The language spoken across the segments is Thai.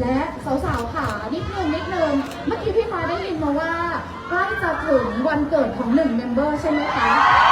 และสาวๆค่ะนิดนึงนิดนึงเมื่อกี้พี่ฟ้าได้ยินมาว่าใกล้จะถึงวันเกิดของหนึ่งเมมเบอร์ใช่ไหมคะ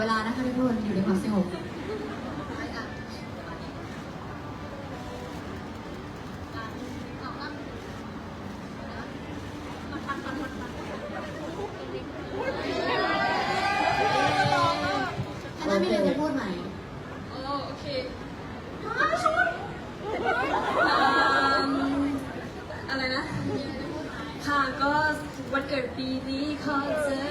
เวลานะคะทุกคนอยู่ในความสงบอันนั้นมีอะไรจะพูดไหมโอ้โอเคอ้าวช่วยอืมอะไรนะ ค่ะ ก็วันเกิดปีนี้ขอเจอ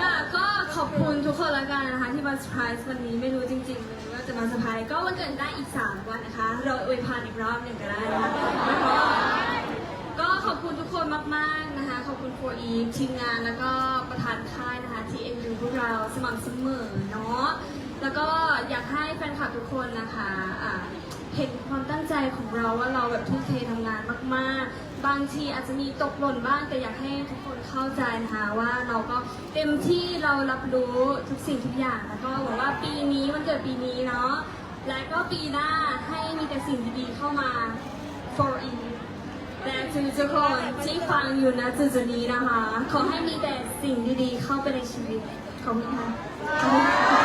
ก็ก็ขอบคุณทุกคนละกันนะคะ ที่มาเซอร์ไพรส์วันนี้ไม่รู้จริงๆเลยว่าจะมาเซอร์ไพรส์ก็วันเกิดได้อีก 3 วันนะคะ เราอวยพรอีกรอบหนึ่งก็ได้นะคะแล้วก็ก็ขอบคุณทุกคนมากๆนะคะ ขอบคุณโฟอีทีมงานแล้วก็ประธานค่ายนะคะที่เอ็นดูพวกเราสม่ำเสมอเนาะแล้วก็ให้แฟนคลับทุกคนนะคะอ่า เห็นความตั้งใจ ของเราว่าเราแบบทุ่มเททำงานมากๆ บางทีอาจจะมีตกหล่นบ้างแต่อยากให้ทุกคนเข้าใจนะคะว่าเราก็เต็มที่เรารับรู้ทุกสิ่งทุกอย่างแล้วก็หวังว่าปีนี้วันเกิดปีนี้เนาะและก็ปีหน้าให้มีแต่สิ่งดีๆเข้ามา for e และทุกคนที่ฟังอยู่นะจุดนี้นะคะ ขอให้มีแต่สิ่งดีๆเข้าไปในชีวิตของคุณค่ะขอบคุณค่ะ